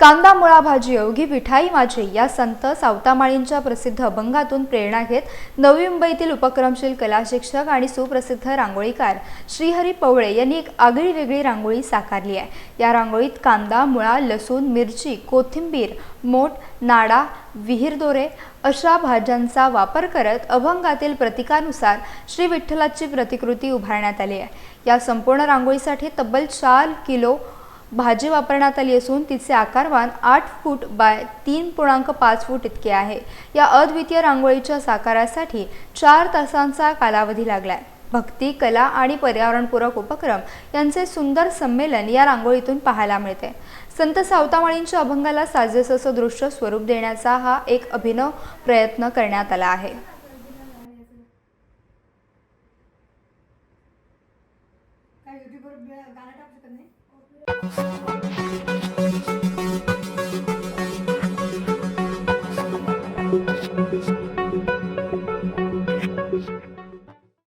कांदा मुळा भाजी अवघी विठाई माझी या संत सावतामाळींच्या प्रसिद्ध अभंगातून प्रेरणा घेत नवी मुंबईतील उपक्रमशील कला शिक्षक आणि सुप्रसिद्ध रांगोळीकार श्रीहरी पवळे यांनी एक आगळी वेगळी रांगोळी साकारली आहे. या रांगोळीत कांदा मुळा लसूण मिरची कोथिंबीर मोठ नाडा विहीरदोरे अशा भाज्यांचा वापर करत अभंगातील प्रतीकानुसार श्री विठ्ठलाची प्रतिकृती उभारण्यात आली आहे. या संपूर्ण रांगोळीसाठी तब्बल चार किलो भाजी वापरण्यात आली असून तिचे आकारवान आठ फूट बाय तीन पूर्णांक पाच फूट इतके आहे. या अद्वितीय रांगोळीच्या साकारासाठी चार तासांचा कालावधी लागलाय. भक्ती कला आणि पर्यावरणपूरक उपक्रम यांचे सुंदर संमेलन या रांगोळीतून पाहायला मिळते. संत सावतामाळींच्या अभंगाला साजेसं दृश्य स्वरूप देण्याचा हा एक अभिनव प्रयत्न करण्यात आला आहे. काय युट्यूबवर गाणं टाकू शकत नाही?